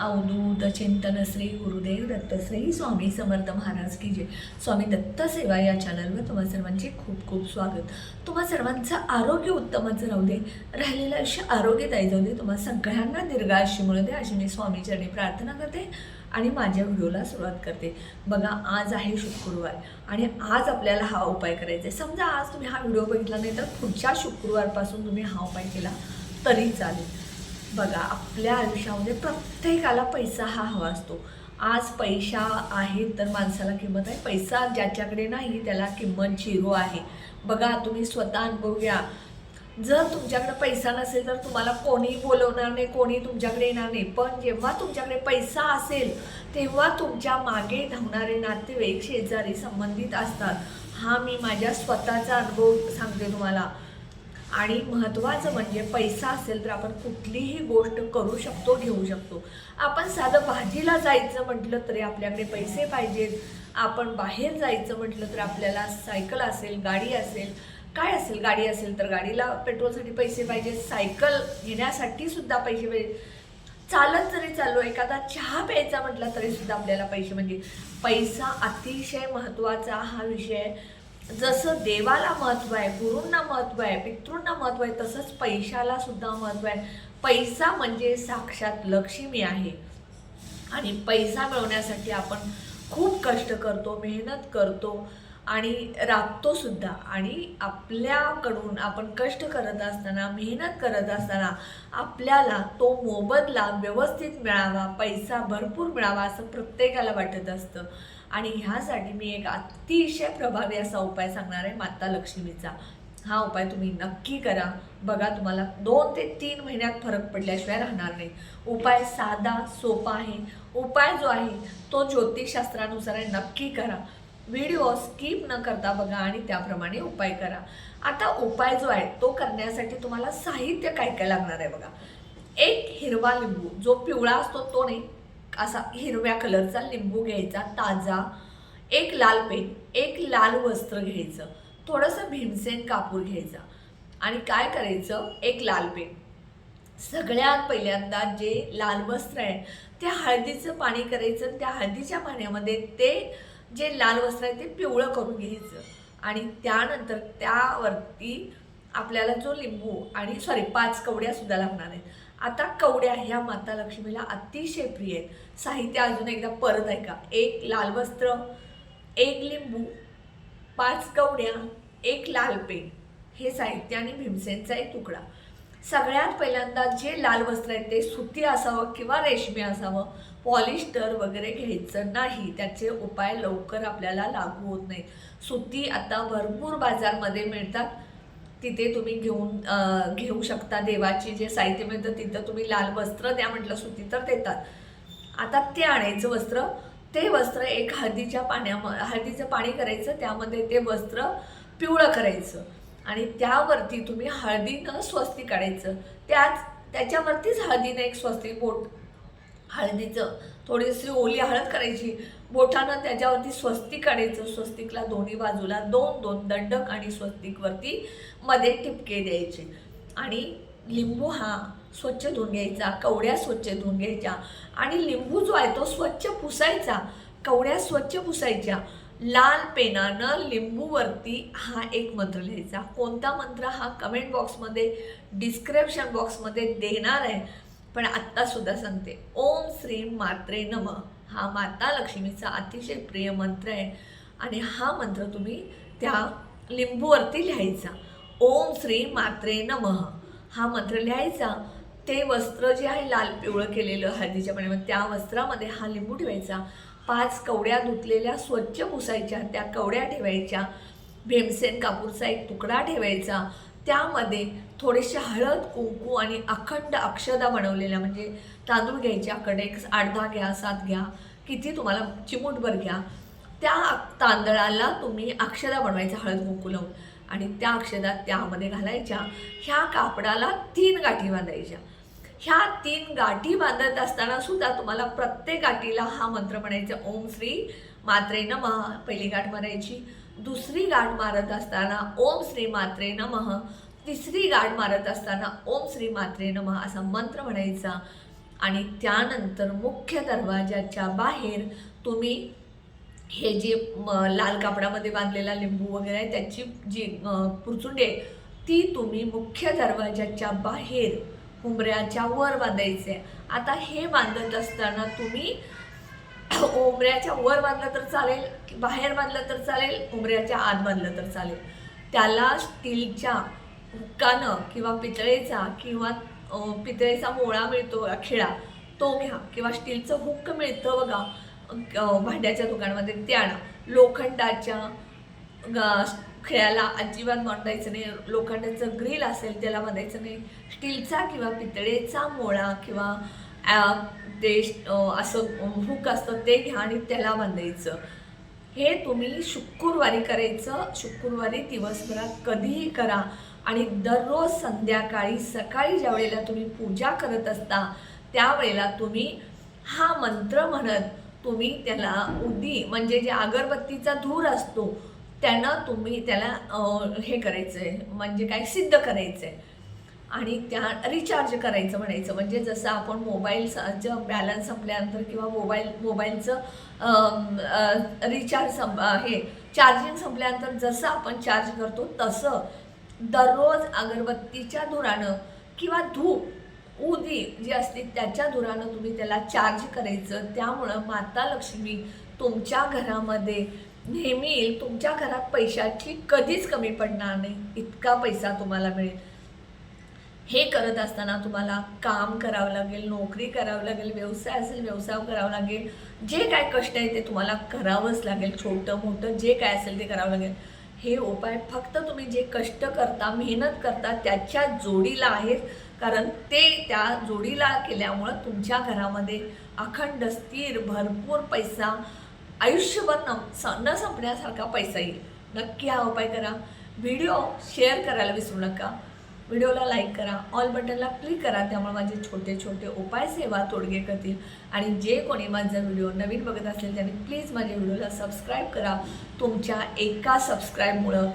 अवधूत चिंतनश्री गुरुदेव दत्तश्री स्वामी समर्थ महाराज की जय. स्वामी दत्त सेवा या चॅनलवर तुम्हा सर्वांचे खूप खूप स्वागत. तुम्हा सर्वांचं आरोग्य उत्तमच राहू दे. राहिलेलं आयुष्य आरोग्यदायी जाऊ दे. तुम्हा सगळ्यांना दीर्घायुष्य मिळू दे. अशी मी स्वामीचरणी प्रार्थना करते आणि माझ्या व्हिडिओला सुरुवात करते. बघा आज आहे शुक्रवार आणि आज आपल्याला हा उपाय करायचा आहे. समजा आज तुम्ही हा व्हिडिओ बघितला नाही तर पुढच्या शुक्रवारपासून तुम्ही हा उपाय केला तरी चालेल. बघा आपल्या आयुष्यामध्ये प्रत्येकाला पैसा हा हवा असतो. आज पैसा आहे तर माणसाला किंमत आहे. पैसा ज्याच्याकडे नाही त्याला किंमत झिरो आहे. बघा तुम्ही स्वतः अनुभव घ्या. जर तुमच्याकडे पैसा नसेल तर तुम्हाला कोणी बोलवणार नाही कोणी तुमच्याकडे येणार नाही. पण जेव्हा तुमच्याकडे पैसा असेल तेव्हा तुमच्या मागे धावणारे नातेवाईक शेजारी संबंधित असतात. हा मी माझ्या स्वतःचा अनुभव सांगते तुम्हाला. आणि महत्त्वाचं म्हणजे पैसा असेल तर आपण कुठलीही गोष्ट करू शकतो घेऊ शकतो. आपण साधं भाजीला जायचं म्हटलं तरी आपल्याकडे पैसे पाहिजेत. आपण बाहेर जायचं म्हटलं तर आपल्याला सायकल असेल गाडी असेल काय असेल गाडी असेल तर गाडीला पेट्रोलसाठी पैसे पाहिजेत. सायकल घेण्यासाठी सुद्धा पैसे पाहिजे चालत जरी चाललो एखादा चहा प्यायचा म्हटला तरी सुद्धा आपल्याला पैसे म्हणजे पैसा अतिशय महत्त्वाचा हा विषय आहे. जसं देवाला महत्त्व आहे गुरूंना महत्त्व आहे पितृंना महत्त्व आहे तसंच पैशाला सुद्धा महत्त्व आहे. पैसा म्हणजे साक्षात लक्ष्मी आहे. आणि पैसा मिळवण्यासाठी आपण खूप कष्ट करतो मेहनत करतो आणि राबतो सुद्धा. आणि आपल्याकडून आपण कष्ट करत असताना मेहनत करत असताना आपल्याला तो मोबदला व्यवस्थित मिळावा पैसा भरपूर मिळावा असं प्रत्येकाला वाटत असतं. आणि ह्यासाठी मी एक अतिशय प्रभावी असा उपाय सांगणार आहे माता लक्ष्मीचा. हा उपाय तुम्ही नक्की करा. बघा तुम्हाला दोन ते तीन महिन्यात फरक पडल्याशिवाय राहणार नाही. उपाय साधा सोपा आहे. उपाय जो आहे तो ज्योतिषशास्त्रानुसार आहे नक्की करा. व्हिडिओ स्किप न करता बघा आणि त्याप्रमाणे उपाय करा. आता उपाय जो आहे तो करण्यासाठी तुम्हाला साहित्य काय काय लागणार आहे बघा. एक हिरवा लिंबू जो पिवळा असतो तो नाही असा हिरव्या कलरचा लिंबू घ्यायचा ताजा एक लाल पेन एक लाल वस्त्र घ्यायचं थोडंसं भीमसेन कापूर घ्यायचा. आणि काय करायचं? एक लाल पेन सगळ्यात पहिल्यांदा जे लाल वस्त्र आहे ते हळदीचं पाणी करायचं आणि त्या हळदीच्या पाण्यामध्ये ते जे लाल वस्त्र आहे ते पिवळं करून घ्यायचं. आणि त्यानंतर त्यावरती आपल्याला जो लिंबू आणि सॉरी पाच कवड्या सुद्धा लागणार आहेत. आता कवड्या ह्या माता लक्ष्मीला अतिशय प्रिय आहेत. साहित्य अजून एकदा परत ऐका. एक लाल वस्त्र एक लिंबू पाच कवड्या एक लाल पेन. हे साहित्य आणि भीमसेनचा एक तुकडा. सगळ्यात पहिल्यांदा जे लाल वस्त्र आहे ते सुती असावं किंवा रेशमी असावं पॉलिस्टर वगैरे घ्यायचं नाही. त्याचे उपाय लवकर आपल्याला लागू होत नाही सुती आता भरपूर बाजारमध्ये मिळतात. तिथे तुम्ही घेऊन घेऊ शकता देवाची जे साहित्य मिळतं तिथं तुम्ही लाल वस्त्र द्या म्हटलं सुती तर देतात. आता ते आणायचं वस्त्र ते वस्त्र एक हळदीच्या पाण्या हळदीचं पाणी करायचं त्यामध्ये ते वस्त्र पिवळं करायचं आणि त्यावरती तुम्ही हळदीनं स्वस्ती काढायचं त्याच त्याच्यावरतीच हळदीनं एक स्वस्ती बोट हळदीचं. थोडीशी ओली हळद करायची. बोटानं त्याच्यावरती स्वस्तिक काढायचं. स्वस्तिकला दोन्ही बाजूला दोन दोन दंडक आणि स्वस्तिकवरती मध्ये टिपके द्यायचे. आणि लिंबू हा स्वच्छ धुवून घ्यायचा. कवड्या स्वच्छ धुवून घ्यायच्या. आणि लिंबू जो आहे तो स्वच्छ पुसायचा. कवड्या स्वच्छ पुसायच्या. लाल पेनानं लिंबूवरती हा एक मंत्र लिहायचा. कोणता मंत्र हा कमेंट बॉक्समध्ये डिस्क्रिप्शन बॉक्समध्ये देणार आहे. पण आत्तासुद्धा सांगते. ओम श्री मात्रे नम. हा माता लक्ष्मीचा अतिशय प्रिय मंत्र आहे. आणि हा मंत्र तुम्ही त्या लिंबूवरती लिहायचा. ओम श्री मात्रे नम. हा मंत्र लिहायचा. ते वस्त्र जे आहे लाल पिवळं केलेलं हळदीच्या पाण्यामध्ये त्या वस्त्रामध्ये हा लिंबू ठेवायचा. पाच कवड्या धुतलेल्या स्वच्छ पुसायच्या. त्या कवड्या ठेवायच्या. भीमसेन कापूरचा एक तुकडा ठेवायचा. त्यामध्ये थोडीशी हळद कुंकू आणि अखंड अक्षदा बनवलेल्या म्हणजे तांदूळ घ्यायचे अखंड एक आठ दहा घ्या सात घ्या किती तुम्हाला चिमूटभर घ्या त्या तांदळाला तुम्ही अक्षदा बनवायचा हळद कुंकू लावून. आणि त्या अक्षदा त्यामध्ये घालायच्या. ह्या कापडाला तीन गाठी बांधायच्या. ह्या तीन गाठी बांधत असताना सुद्धा तुम्हाला प्रत्येक गाठीला हा मंत्र म्हणायचा. ओम श्री मात्रे नमः. पहिली गाठ म्हणायची दुसरी गाठ मारत असताना ओम श्री मात्रे नमः तिसरी गाठ मारत असताना ओम श्री मात्रे नमः असा मंत्र म्हणायचा. आणि त्यानंतर मुख्य दरवाजाच्या बाहेर तुम्ही हे जे लाल कापडामध्ये बांधलेला लिंबू वगैरे आहे त्याची जी पुरचुंडी आहे ती तुम्ही मुख्य दरवाजाच्या बाहेर उंबऱ्याच्या वर बांधायचे आता हे बांधत असताना तुम्ही उंबऱ्याच्या वर बांधलं तर चालेल की बाहेर बांधलं तर चालेल उंबऱ्याच्या आत बांधलं तर चालेल. त्याला स्टीलच्या हुक्कानं किंवा पितळेचा किंवा पितळेचा मोळा मिळतो खिळा तो घ्या. किंवा स्टीलचं हुक्क मिळतं बघा भांड्याच्या दुकानामध्ये ते आणा. लोखंडाच्या खेळाला अजिबात बांधायचं नाही. लोखंडाचं ग्रिल असेल त्याला बांधायचं नाही. स्टीलचा किंवा पितळेचा मोळा किंवा ते असं हुक असतं ते घ्या आणि त्याला बांधायचं. हे तुम्ही शुक्रवारी करायचं. शुक्रवारी दिवसभरात कधीही करा. आणि दररोज संध्याकाळी सकाळी ज्या वेळेला तुम्ही पूजा करत असता त्यावेळेला तुम्ही हा मंत्र म्हणत तुम्ही त्याला उदी. म्हणजे जे अगरबत्तीचा धूर असतो त्यानं तुम्ही त्याला हे करायचं आहे म्हणजे काय? सिद्ध करायचं आहे आणि त्या रिचार्ज करायचं म्हणायचं. म्हणजे जसं आपण मोबाईलचं बॅलन्स संपल्यानंतर किंवा मोबाईल मोबाईलचं रिचार्ज संप हे चार्जिंग संपल्यानंतर जसं आपण चार्ज करतो तसं दररोज अगरबत्तीच्या धुरानं किंवा धूप उदी जी असते त्याच्या धुरानं तुम्ही त्याला चार्ज करायचं. त्यामुळं माता लक्ष्मी तुमच्या घरामध्ये नेहमी तुमच्या घरात पैशाची कधीच कमी पडणार नाही. इतका पैसा तुम्हाला मिळेल. हे करत असताना तुम्हाला काम करावं लागेल नोकरी करावं लागेल व्यवसाय असेल व्यवसाय करावा लागेल जे काय कष्ट आहे ते तुम्हाला करावंच लागेल छोटं मोठं जे काय असेल ते करावं लागेल. हे उपाय फक्त तुम्ही जे कष्ट करता मेहनत करता त्याच्या जोडीला आहेत. कारण ते त्या जोडीला केल्यामुळं तुमच्या घरामध्ये अखंड स्थिर भरपूर पैसा आयुष्यभर न स- न संपण्यासारखा पैसा येईल. नक्की हा उपाय करा. व्हिडिओ शेअर करायला विसरू नका. व्हिडिओला लाईक करा ऑल बटनला क्लिक करा त्यामुळे माझे छोटे छोटे उपाय सेवा तोडगे करतील. आणि जे कोणी माझा व्हिडिओ नवीन बघत असेल त्यांनी प्लीज माझ्या व्हिडिओला सबस्क्राईब करा. तुमच्या एका सबस्क्राईबमुळं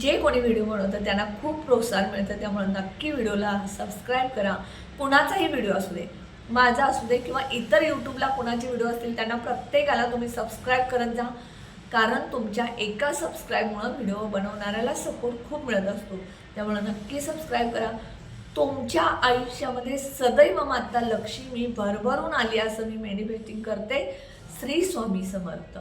जे कोणी व्हिडिओ बनवतं त्यांना खूप प्रोत्साहन मिळतं. त्यामुळे नक्की व्हिडिओला सबस्क्राईब करा. कुणाचाही व्हिडिओ असू दे माझा असू दे किंवा इतर यूट्यूबला कोणाचे व्हिडिओ असतील त्यांना प्रत्येकाला तुम्ही सबस्क्राईब करत जा. कारण तुमच्या एका सबस्क्राईबमुळं व्हिडिओ बनवणाऱ्याला सपोर्ट खूप मिळत असतो. त्यामुळे नक्की सबस्क्राईब करा. तुमच्या आयुष्यामध्ये सदैव माता लक्ष्मी भरभरून आली असं मी मेडिटेटिंग करते. श्री स्वामी समर्थ.